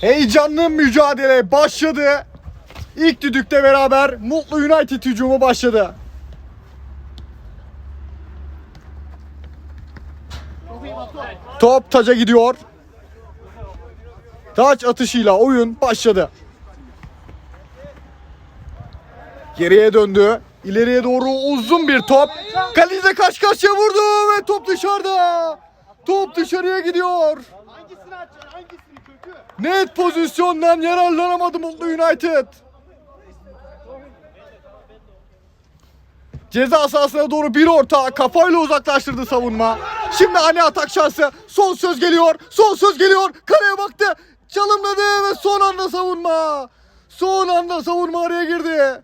Heyecanlı mücadele başladı. İlk düdükle beraber Mutlu United hücumu başladı. Top taca gidiyor. Taç atışıyla oyun başladı. Geriye döndü. İleriye doğru uzun bir top. Kaleciyle karşı karşıya vurdu ve top dışarıda. Top dışarıya gidiyor. Net pozisyondan yararlanamadı Mutlu United. Ceza sahasına doğru bir orta kafayla uzaklaştırdı savunma. Şimdi ani atak şansı. Son söz geliyor. Son söz geliyor. Kaleye baktı. Çalımladı ve son anda savunma. Son anda savunma araya girdi.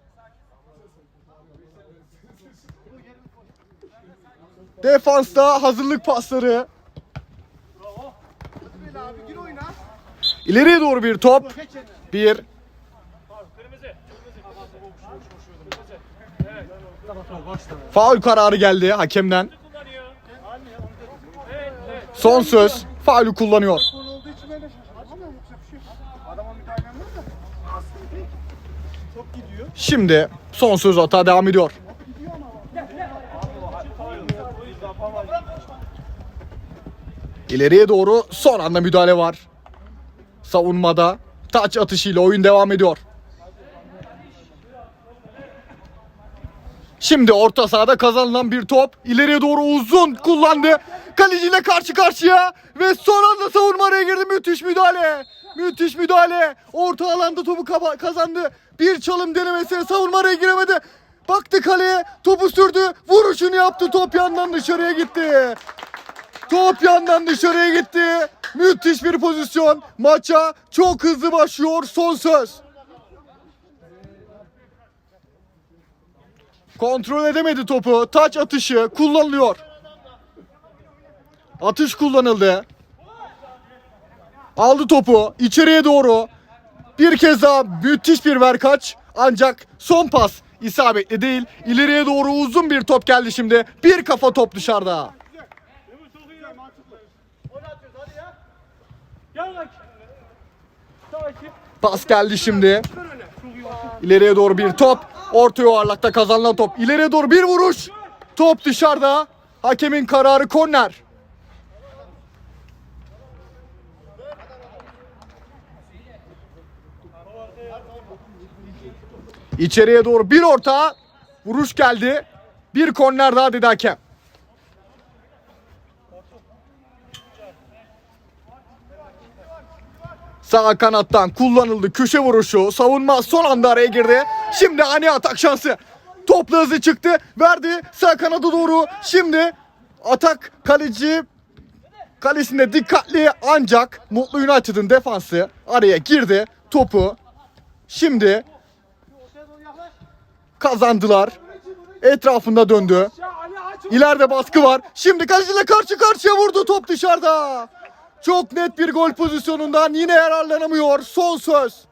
Defansta hazırlık pasları. İleriye doğru bir top. Bir. Faul kararı geldi hakemden. Son söz. Faulü kullanıyor. Şimdi son söz hata devam ediyor. İleriye doğru son anda müdahale var. Savunmada taç atışıyla oyun devam ediyor. Şimdi orta sahada kazanılan bir top. İleriye doğru uzun kullandı. Kaleciyle karşı karşıya ve son anda savunma araya girdi. Müthiş müdahale. Müthiş müdahale. Orta alanda topu kazandı. Bir çalım denemesi savunma araya giremedi. Baktı kaleye topu sürdü. Vuruşunu yaptı. Top yandan dışarıya gitti. Top yandan dışarıya gitti. Müthiş bir pozisyon. Maça çok hızlı başlıyor. Son söz. Kontrol edemedi topu. Taç atışı kullanılıyor. Atış kullanıldı. Aldı topu içeriye doğru. Bir kez daha müthiş bir verkaç. Ancak son pas isabetli değil. İleriye doğru uzun bir top geldi şimdi. Bir kafa top dışarıda. Güzel mantıklı. Gel bak. Takip. Pas geldi şimdi. İleriye doğru bir top. Orta yuvarlakta kazanılan top. İleriye doğru bir vuruş. Top dışarıda. Hakemin kararı korner. İçeriye doğru bir orta. Vuruş geldi. Bir korner daha dedi hakem. Sağ kanattan kullanıldı köşe vuruşu. Savunma son anda araya girdi. Şimdi ani atak şansı. Topla hızlı çıktı. Verdi sağ kanada doğru. Şimdi atak kaleci kalesinde dikkatli ancak Mutlu United'ın defansı araya girdi. Topu şimdi kazandılar. Etrafında döndü. İleride baskı var. Şimdi kaleciyle karşı karşıya vurdu. Top dışarıda. Çok net bir gol pozisyonundan yine yararlanamıyor. Son söz.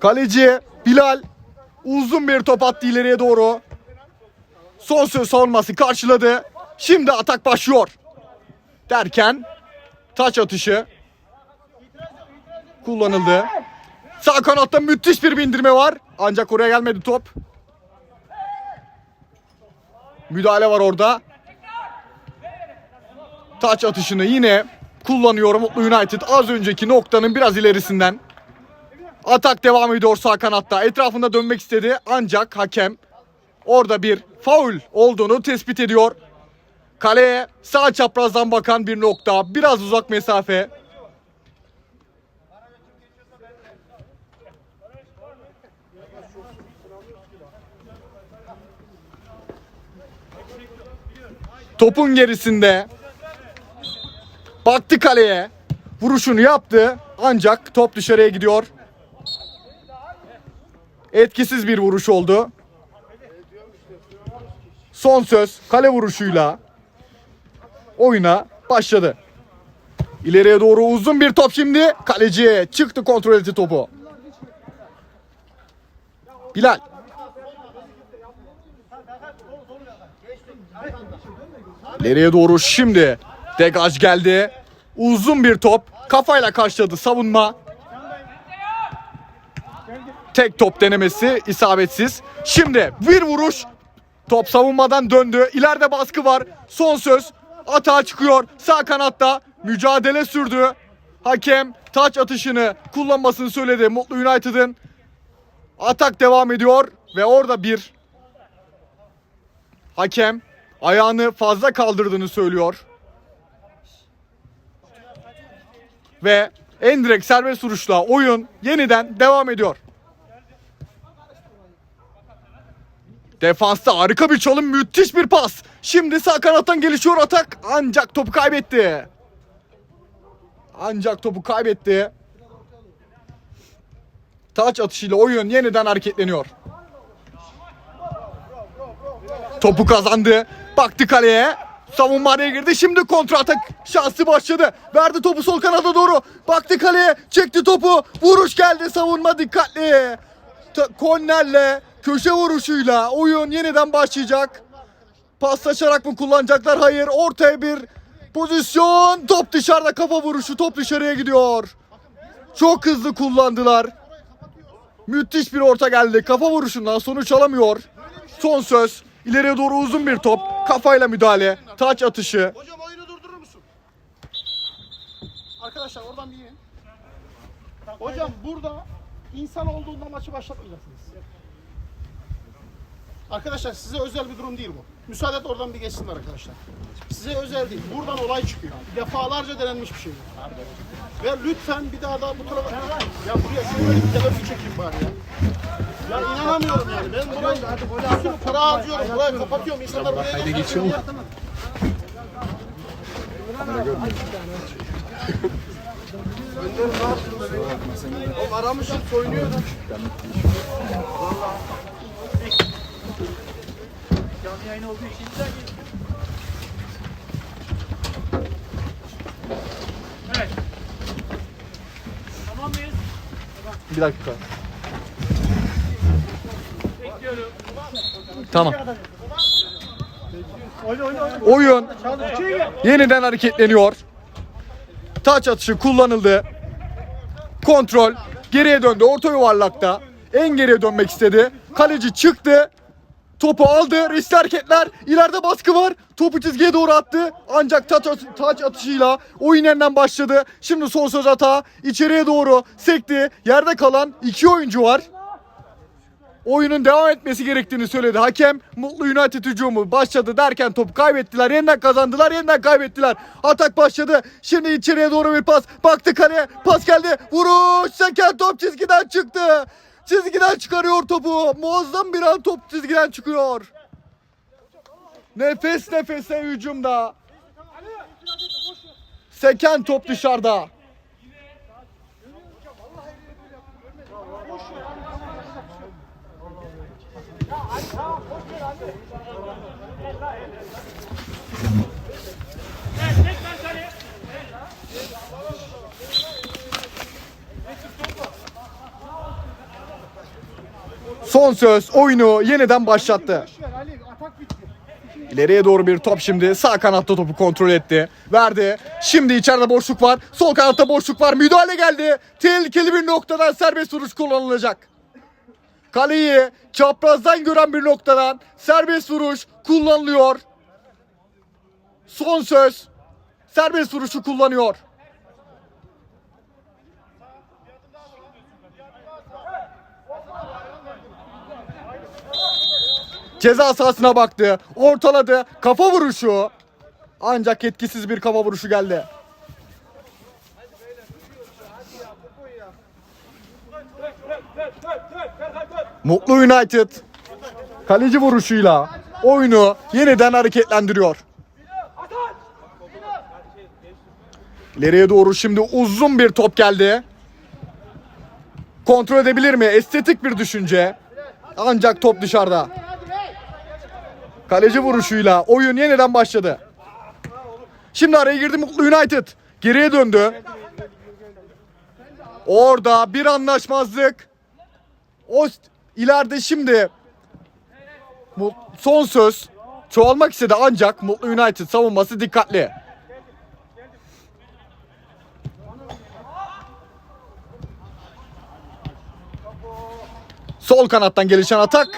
Kaleci Bilal uzun bir top attı ileriye doğru. Son söz savunması karşıladı. Şimdi atak başlıyor. Derken taç atışı kullanıldı. Sağ kanatta müthiş bir bindirme var. Ancak oraya gelmedi top. Müdahale var orada. Taç atışını yine kullanıyor Mutlu United. Az önceki noktanın biraz ilerisinden. Atak devam ediyor sağ kanatta. Etrafında dönmek istedi ancak hakem orada bir faul olduğunu tespit ediyor. Kaleye sağ çaprazdan bakan bir nokta. Biraz uzak mesafe. Topun gerisinde. Baktı kaleye. Vuruşunu yaptı. Ancak top dışarıya gidiyor. Etkisiz bir vuruş oldu. Son söz kale vuruşuyla oyuna başladı. İleriye doğru uzun bir top şimdi. Kaleciye çıktı kontrol etti topu. Bilal. İleriye doğru şimdi degaj geldi. Uzun bir top. Kafayla karşıladı savunma. Tek top denemesi isabetsiz. Şimdi bir vuruş. Top savunmadan döndü. İleride baskı var. Son söz. Atağa çıkıyor. Sağ kanatta mücadele sürdü. Hakem taç atışını kullanmasını söyledi. Mutlu United'ın atak devam ediyor ve orada bir hakem ayağını fazla kaldırdığını söylüyor. Ve en direkt serbest vuruşla oyun yeniden devam ediyor. Defansta harika bir çalım, müthiş bir pas. Şimdi sağ kanattan gelişiyor atak ancak topu kaybetti. Ancak topu kaybetti. Taç atışıyla oyun yeniden hareketleniyor. Topu kazandı. Baktı kaleye. Savunma araya girdi. Şimdi kontra atak şansı başladı. Verdi topu sol kanada doğru. Baktı kaleye. Çekti topu. Vuruş geldi. Savunma dikkatli. Ta- köşe vuruşuyla oyun yeniden başlayacak. Paslaşarak mı kullanacaklar? Hayır. Ortaya bir pozisyon. Top dışarıda kafa vuruşu. Top dışarıya gidiyor. Çok hızlı kullandılar. Müthiş bir orta geldi. Kafa vuruşundan sonuç alamıyor. Son söz. İleriye doğru uzun bir top. Kafayla müdahale. Taç atışı. Hocam oyunu durdurur musun? Arkadaşlar oradan bir yiyin. Hocam burada insan olduğunda maçı başlatmayacaksınız. Arkadaşlar size özel bir durum değil bu. Müsaade et oradan bir geçsinler arkadaşlar. Size özel değil. Buradan olay çıkıyor. Defalarca denenmiş bir şey. Ve lütfen bir daha da bu tarafa... Ya buraya şöyle bir telefon çekeyim bari ya. Ya inanamıyorum yani. Ben burayı bir sürü para harcıyorum. Burayı kapatıyorum. İnsanlar buraya geçiyor. O aramışım soyunuyor. Yayın olduğu için de Evet. Tamam mıyız? Bir dakika. Bekliyorum. Tamam. Oyun gel. yeniden hareketleniyor. Taç atışı kullanıldı. Kontrol geriye döndü. Orta yuvarlakta. En geriye dönmek istedi. Kaleci çıktı. Topu aldı. Riskli hareketler. İleride baskı var. Topu çizgiye doğru attı. Ancak taç, at- taç atışıyla oyun yeniden başladı. Şimdi son söz hata. İçeriye doğru sekti. Yerde kalan iki oyuncu var. oyunun devam etmesi gerektiğini söyledi. Hakem Mutlu United hücumu başladı derken topu kaybettiler. Yeniden kazandılar, yeniden kaybettiler. Atak başladı. Şimdi içeriye doğru bir pas. Baktı kaleye. Pas geldi. Vuruş. Seken top çizgiden çıktı. Çizgiden çıkarıyor topu. Muazzam bir an top çizgiden çıkıyor. Nefes nefese hücumda. Seken top dışarıda. Son söz oyunu yeniden başlattı. İleriye doğru bir top şimdi. Sağ kanatta topu kontrol etti. Verdi. Şimdi içeride boşluk var. Sol kanatta boşluk var. Müdahale geldi. Tehlikeli bir noktadan serbest vuruş kullanılacak. Kaleyi çaprazdan gören bir noktadan serbest vuruş kullanılıyor. Son söz. Serbest vuruşu kullanıyor. Ceza sahasına baktı. Ortaladı. Kafa vuruşu. Ancak etkisiz bir kafa vuruşu geldi. Mutlu United kaleci vuruşuyla oyunu yeniden hareketlendiriyor. İleriye doğru şimdi uzun bir top geldi. Kontrol edebilir mi? Estetik bir düşünce. Ancak top dışarıda. Kaleci vuruşuyla oyun yeniden başladı. Şimdi araya girdi Mutlu United. Geriye döndü. Orada bir anlaşmazlık. O ileride şimdi son söz çoğalmak istedi ancak Mutlu United savunması dikkatli. Sol kanattan gelişen atak.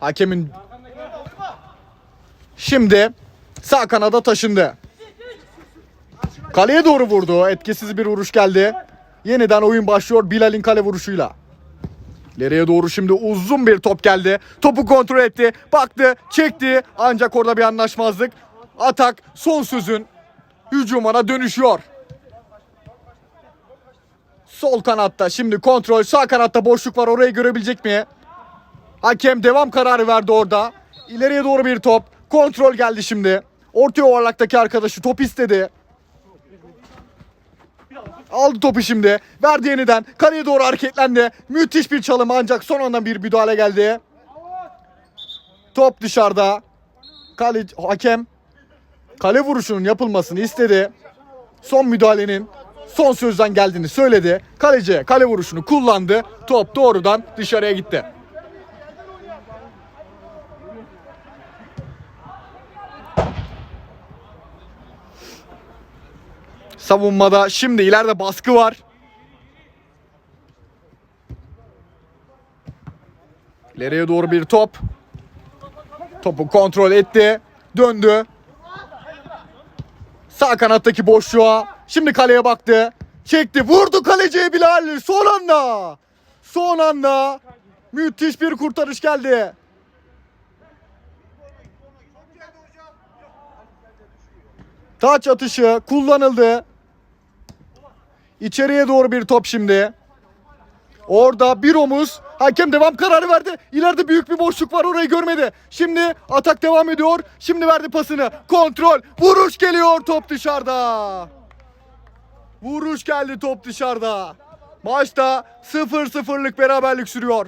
Hakemin Şimdi sağ kanada taşındı. Kaleye doğru vurdu. Etkisiz bir vuruş geldi. Yeniden oyun başlıyor Bilal'in kale vuruşuyla. İleriye doğru şimdi uzun bir top geldi. Topu kontrol etti. Baktı, çekti. Ancak orada bir anlaşmazlık. Atak son sözün hücumuna dönüşüyor. Sol kanatta şimdi kontrol. Sağ kanatta boşluk var. Orayı görebilecek mi? Hakem devam kararı verdi orada. İleriye doğru bir top. Kontrol geldi şimdi. Orta yuvarlaktaki arkadaşı top istedi. Aldı topu şimdi. Verdi yeniden. Kaleye doğru hareketlendi. Müthiş bir çalım ancak son anda bir müdahale geldi. Top dışarıda. Kale, hakem kale vuruşunun yapılmasını istedi. Son müdahalenin son sözden geldiğini söyledi. Kaleci kale vuruşunu kullandı. Top doğrudan dışarıya gitti. Savunmada şimdi ileride baskı var. İleriye doğru bir top. Topu kontrol etti. Döndü. Sağ kanattaki boşluğa. Şimdi kaleye baktı. Çekti. Vurdu kaleciye Bilal. Son anda. Son anda. Müthiş bir kurtarış geldi. Taç atışı kullanıldı. İçeriye doğru bir top şimdi. Orada bir omuz. Hakem devam kararı verdi. İleride büyük bir boşluk var orayı görmedi. Şimdi atak devam ediyor. Şimdi verdi pasını. Kontrol. Vuruş geliyor top dışarıda. Vuruş geldi top dışarıda. Maçta 0-0'lık beraberlik sürüyor.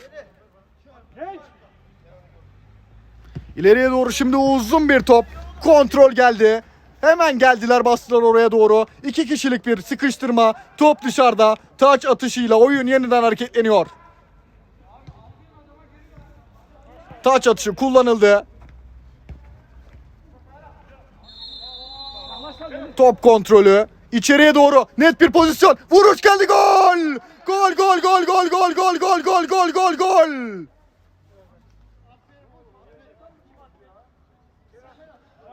İleriye doğru şimdi uzun bir top. Kontrol geldi. Hemen geldiler bastılar oraya doğru. İki kişilik bir sıkıştırma. Top dışarıda. Taç atışıyla oyun yeniden hareketleniyor. Taç atışı kullanıldı. Top kontrolü. İçeriye doğru net bir pozisyon. Vuruş geldi gol. Gol gol gol gol gol gol gol gol gol gol gol.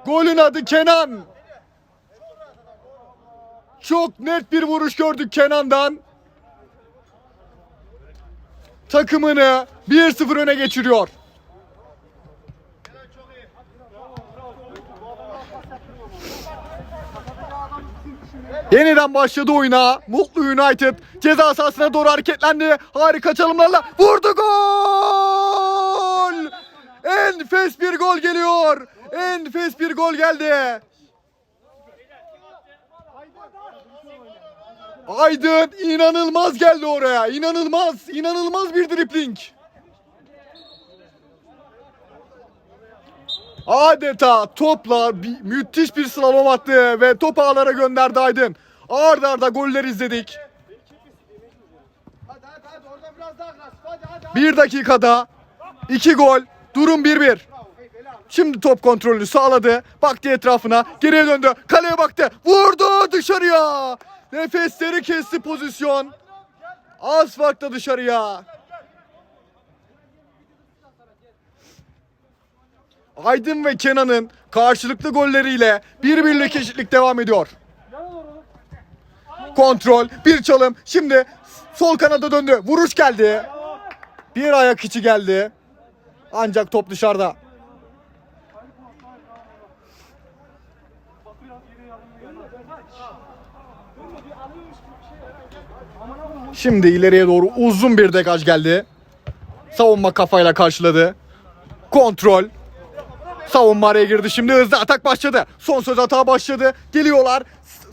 Golün adı Kenan. Çok net bir vuruş gördük Kenan'dan. Takımını 1-0 öne geçiriyor. Yeniden başladı oyuna. Mutlu United ceza sahasına doğru hareketlendi. Harika çalımlarla vurdu gol! Enfes bir gol geliyor. Enfes bir gol geldi. Aydın inanılmaz geldi oraya. İnanılmaz, inanılmaz bir dripling. Adeta topla bir, müthiş bir slalom attı ve top ağlara gönderdi Aydın. Arda arda goller izledik. Bir dakikada iki gol, durum 1-1. Şimdi top kontrolünü sağladı. Baktı etrafına. Geriye döndü. Kaleye baktı. Vurdu dışarıya. Nefesleri kesti pozisyon. Az farkla dışarıya. Aydın ve Kenan'ın karşılıklı golleriyle bir birlik eşitlik devam ediyor. Kontrol, bir çalım. Şimdi sol kanada döndü. Vuruş geldi. Bir ayak içi geldi. Ancak top dışarıda. Şimdi ileriye doğru uzun bir degaj geldi. Savunma kafayla karşıladı. Kontrol. Savunma araya girdi. Şimdi hızlı atak başladı. Son söz atağa başladı. Geliyorlar.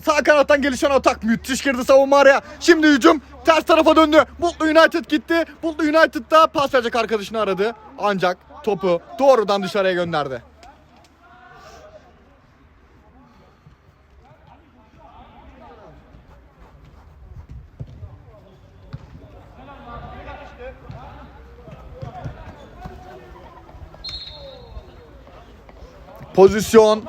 Sağ kanattan gelişen atak. Müthiş girdi savunma araya. Şimdi hücum ters tarafa döndü. Mutlu United gitti. Mutlu United da pas verecek arkadaşını aradı. Ancak topu doğrudan dışarıya gönderdi. Pozisyon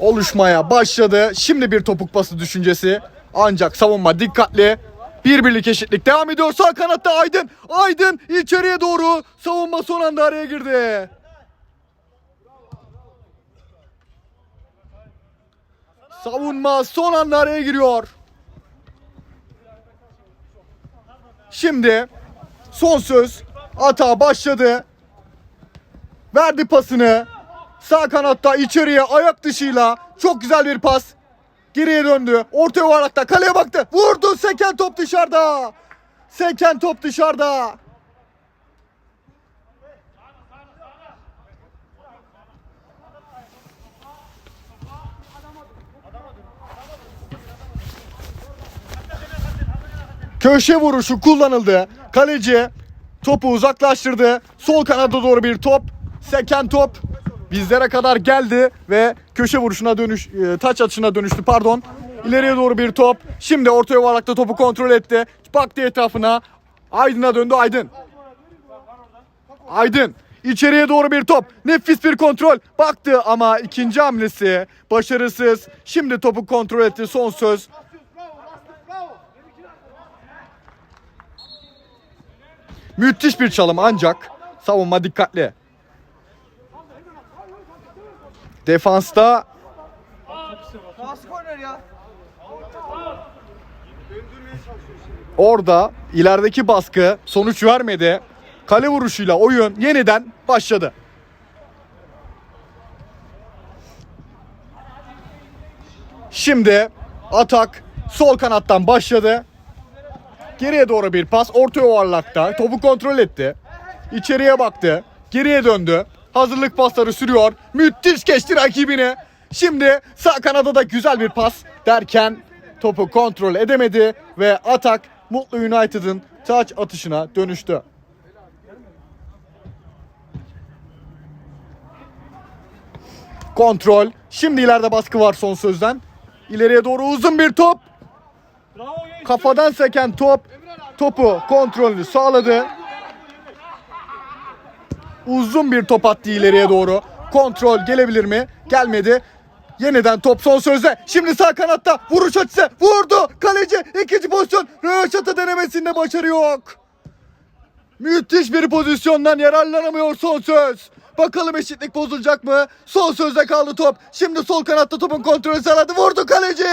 oluşmaya başladı. Şimdi bir topuk pası düşüncesi. Ancak savunma dikkatli. Bir birlik eşitlik devam ediyor. Sağ kanatta Aydın. Aydın içeriye doğru. Savunma son anda araya girdi. Savunma son anda araya giriyor. Şimdi son söz. Ata başladı. Verdi pasını. Sağ kanatta içeriye ayak dışıyla çok güzel bir pas. Geriye döndü. Orta yuvarlakta kaleye baktı. Vurdu. Seken top dışarıda. Seken top dışarıda. Köşe vuruşu kullanıldı. Kaleci topu uzaklaştırdı. Sol kanada doğru bir top. Seken top bizlere kadar geldi ve köşe vuruşuna dönüş, e, taç atışına dönüştü pardon. İleriye doğru bir top. Şimdi orta yuvarlakta topu kontrol etti. Baktı etrafına. Aydın'a döndü Aydın. Aydın içeriye doğru bir top. Nefis bir kontrol. Baktı ama ikinci hamlesi başarısız. Şimdi topu kontrol etti. Son söz. Müthiş bir çalım ancak savunma dikkatli. Defansta orada ilerideki baskı sonuç vermedi. Kale vuruşuyla oyun yeniden başladı. Şimdi atak sol kanattan başladı. Geriye doğru bir pas. Orta yuvarlakta. Topu kontrol etti. İçeriye baktı. Geriye döndü. Hazırlık pasları sürüyor. Müthiş geçti rakibini. Şimdi sağ kanada da güzel bir pas derken topu kontrol edemedi ve atak Mutlu United'ın taç atışına dönüştü. Kontrol. Şimdi ileride baskı var son sözden. İleriye doğru uzun bir top. Kafadan seken top topu kontrolünü sağladı. Uzun bir top attı ileriye doğru. Kontrol gelebilir mi? Gelmedi. Yeniden top son sözde. Şimdi sağ kanatta vuruş açısı. Vurdu. Kaleci ikinci pozisyon. Röveşata denemesinde başarı yok. Müthiş bir pozisyondan yararlanamıyor son söz. Bakalım eşitlik bozulacak mı? Son sözde kaldı top. Şimdi sol kanatta topun kontrolü sağladı. Vurdu kaleci.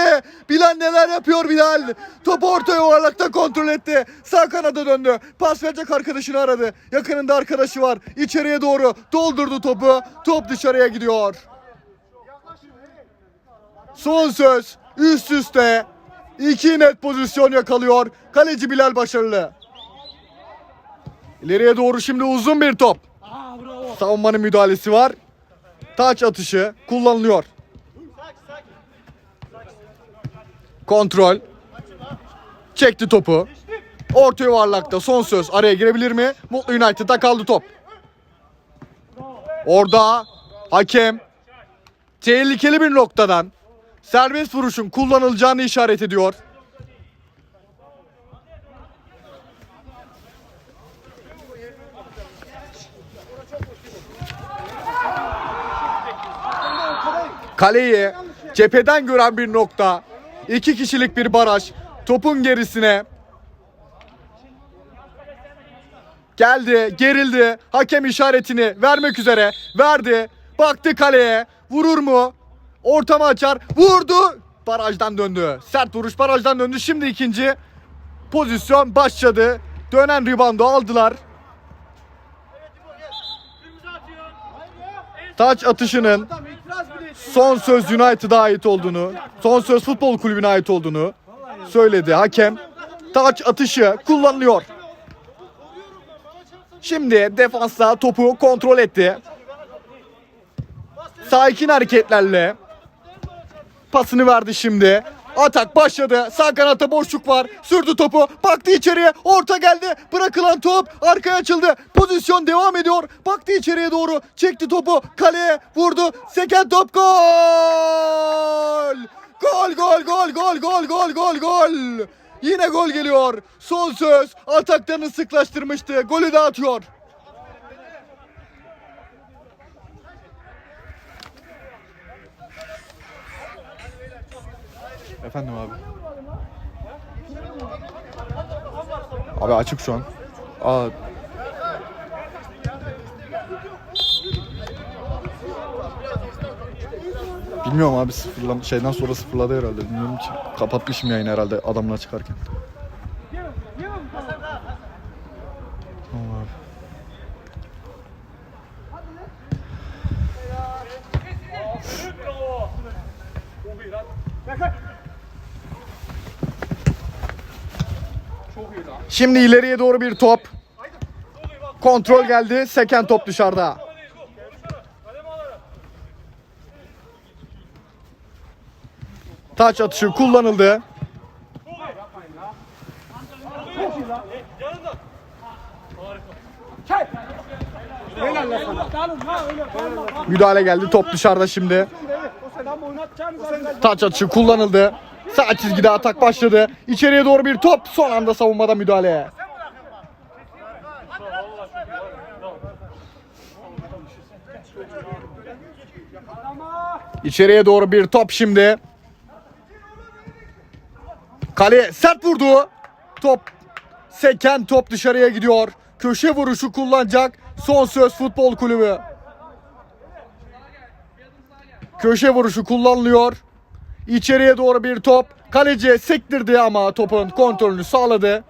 Bilal neler yapıyor Bilal? Topu orta yuvarlakta kontrol etti. Sağ kanada döndü. Pas verecek arkadaşını aradı. Yakınında arkadaşı var. İçeriye doğru doldurdu topu. Top dışarıya gidiyor. Son söz. Üst üste. iki net pozisyon yakalıyor. Kaleci Bilal başarılı. İleriye doğru şimdi uzun bir top. Savunmanın müdahalesi var. Taç atışı kullanılıyor. Kontrol. Çekti topu. Orta yuvarlakta son söz araya girebilir mi? Mutlu United'da kaldı top. Orada hakem tehlikeli bir noktadan serbest vuruşun kullanılacağını işaret ediyor. Kaleyi cepheden gören bir nokta. İki kişilik bir baraj. Topun gerisine. Geldi, gerildi. Hakem işaretini vermek üzere. Verdi. Baktı kaleye. Vurur mu? Ortamı açar. Vurdu. Barajdan döndü. Sert vuruş barajdan döndü. Şimdi ikinci pozisyon başladı. Dönen ribando aldılar. Taç atışının son söz United'a ait olduğunu, son söz futbol kulübüne ait olduğunu söyledi hakem. Taç atışı kullanılıyor. Şimdi defansa topu kontrol etti. Sakin hareketlerle pasını verdi şimdi. Atak başladı. Sağ kanatta boşluk var. Sürdü topu. Baktı içeriye. Orta geldi. Bırakılan top arkaya açıldı. Pozisyon devam ediyor. Baktı içeriye doğru. Çekti topu. Kaleye vurdu. Seken top gol! Gol gol gol gol gol gol gol gol. Yine gol geliyor. Son söz. Ataklarını sıklaştırmıştı. Golü de atıyor. Efendim abi. Abi açık şu an. Aa. Bilmiyorum abi sıfırlan şeyden sonra sıfırladı herhalde. Bilmiyorum ki. Kapatmışım yayını herhalde adamla çıkarken. Tamam abi. Şimdi ileriye doğru bir top. Kontrol geldi. Seken top dışarıda. Taç atışı kullanıldı. Müdahale geldi. Top dışarıda şimdi. Taç atışı kullanıldı. Sağ çizgide atak başladı. İçeriye doğru bir top. Son anda savunmada müdahale. İçeriye doğru bir top şimdi. Kale sert vurdu. Top seken top dışarıya gidiyor. Köşe vuruşu kullanacak. Son söz futbol kulübü. Köşe vuruşu kullanılıyor. İçeriye doğru bir top. Kaleci sektirdi ama topun kontrolünü sağladı.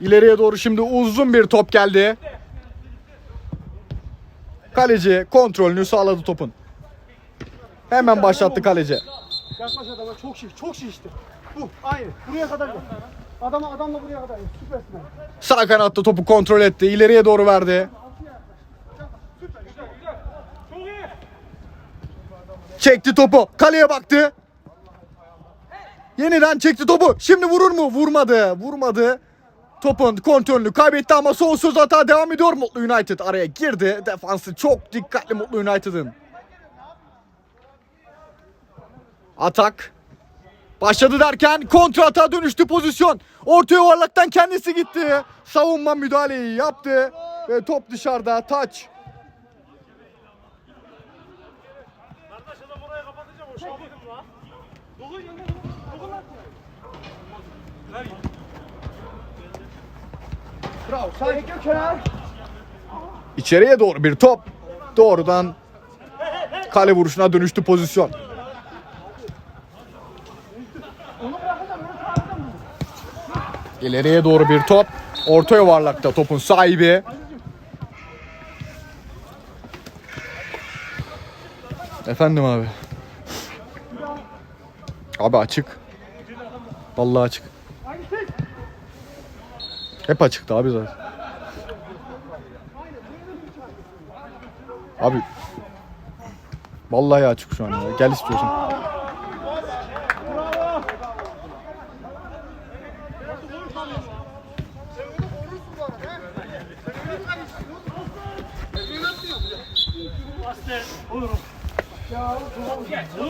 İleriye doğru şimdi uzun bir top geldi. Kaleci kontrolünü sağladı topun. Hemen başlattı kaleci. Yaklaş adama çok şiş, çok şişti. Bu aynı. Buraya kadar gel. Adama adamla buraya kadar gel. Süpersin. Sağ kanatta topu kontrol etti. İleriye doğru verdi. Çekti topu. Kaleye baktı. Yeniden çekti topu. Şimdi vurur mu? Vurmadı. Vurmadı. Topun kontrolünü kaybetti ama son söz hata devam ediyor. Mutlu United araya girdi. Defansı çok dikkatli Mutlu United'ın. Atak. Başladı derken kontra atağa dönüştü pozisyon. Orta yuvarlaktan kendisi gitti. Savunma müdahaleyi yaptı. Ve top dışarıda taç. İçeriye doğru bir top. Doğrudan kale vuruşuna dönüştü pozisyon. İleriye doğru bir top. Orta yuvarlakta topun sahibi. Efendim abi. Abi açık. Vallahi açık. Hep açıktı abi zaten. Abi. Vallahi açık şu an ya. Gel istiyorsan. Olur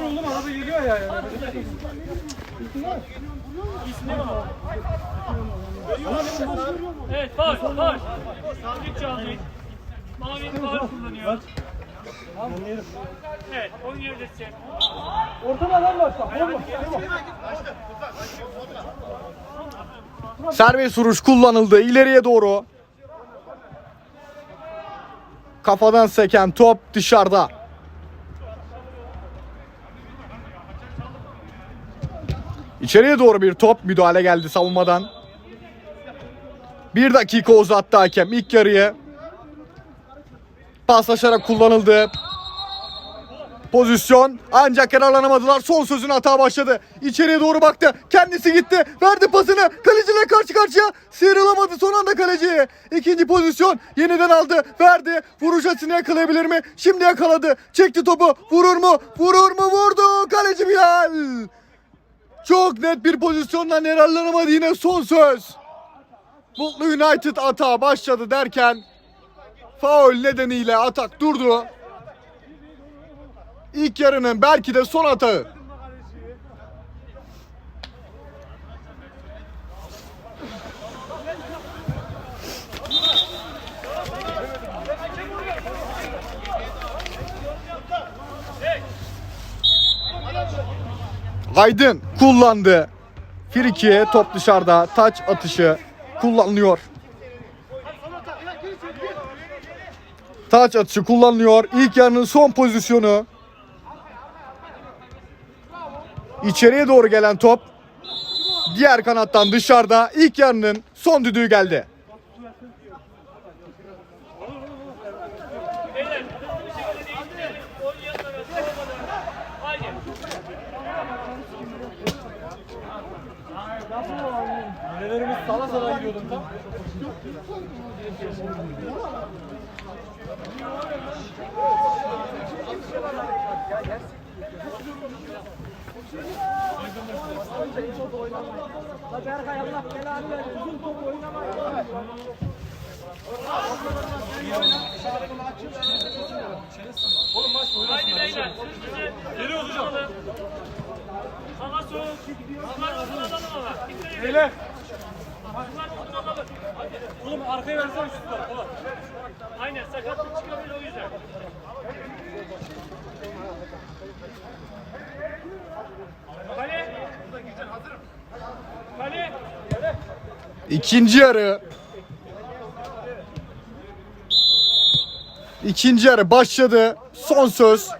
oğlum araba geliyor ya. ya. Faul, faul. Hiç çaldı. Mavi faul kullanıyor. Evet, onun yerindesin. Ortada adam var. Serbest vuruş kullanıldı ileriye doğru. Kafadan seken top dışarıda. İçeriye doğru bir top müdahale geldi savunmadan. Bir dakika uzattı hakem ilk yarıyı. Paslaşarak kullanıldı. Pozisyon ancak yararlanamadılar. Son sözün hata başladı. İçeriye doğru baktı. Kendisi gitti. Verdi pasını. Kaleciyle karşı karşıya. Sıyrılamadı son anda kaleci. İkinci pozisyon yeniden aldı. Verdi. Vuruş açısını yakalayabilir mi? Şimdi yakaladı. Çekti topu. Vurur mu? Vurur mu? Vurdu. Kaleci Bilal. Çok net bir pozisyondan yararlanamadı. Yine son söz. Mutlu United atağa başladı derken faul nedeniyle atak durdu. İlk yarının belki de son atağı. Aydın kullandı. Friki top dışarıda. Taç atışı kullanılıyor. Taç atışı kullanılıyor. İlk yarının son pozisyonu. İçeriye doğru gelen top diğer kanattan dışarıda. İlk yarının son düdüğü geldi. Sala gidiyordum tam. Geri hocam. Hava soğuk. Bunlar oturalım ama. Beyler. Oğlum arkaya versene şu. Polat. Aynen sakatlık çıkabilir o yüzden. Kale. Kale. İkinci yarı. İkinci yarı başladı. Son söz.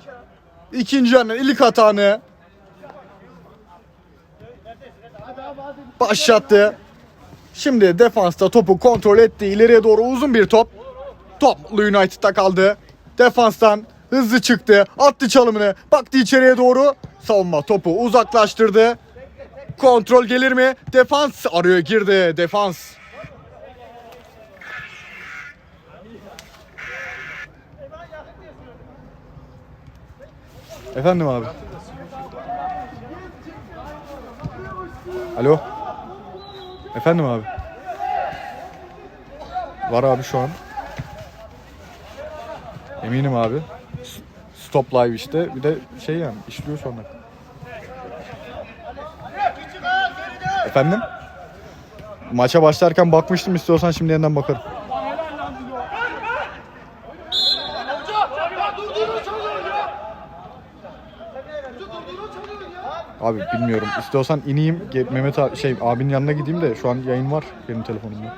İkinci yarının ilk hatanı başlattı. Şimdi defansta topu kontrol etti. İleriye doğru uzun bir top. Top United'da kaldı. Defanstan hızlı çıktı. Attı çalımını. Baktı içeriye doğru. Savunma topu uzaklaştırdı. Kontrol gelir mi? Defans arıyor girdi. Defans. Efendim abi. Alo. Efendim abi. Var abi şu an. Eminim abi. Stop live işte. Bir de şey yani işliyor şu anda. Efendim? Maça başlarken bakmıştım istiyorsan şimdi yeniden bakarım. Abi bilmiyorum. İstiyorsan ineyim Mehmet abi, şey abinin yanına gideyim de şu an yayın var benim telefonumda.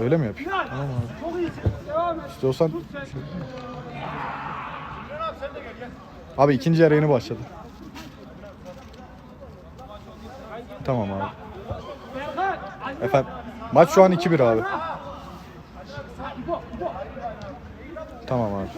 Öyle mi yapayım? Tamam abi. İstiyorsan Abi ikinci yarı yeni başladı. Tamam abi. Efendim maç şu an 2-1 abi. Tamam abi.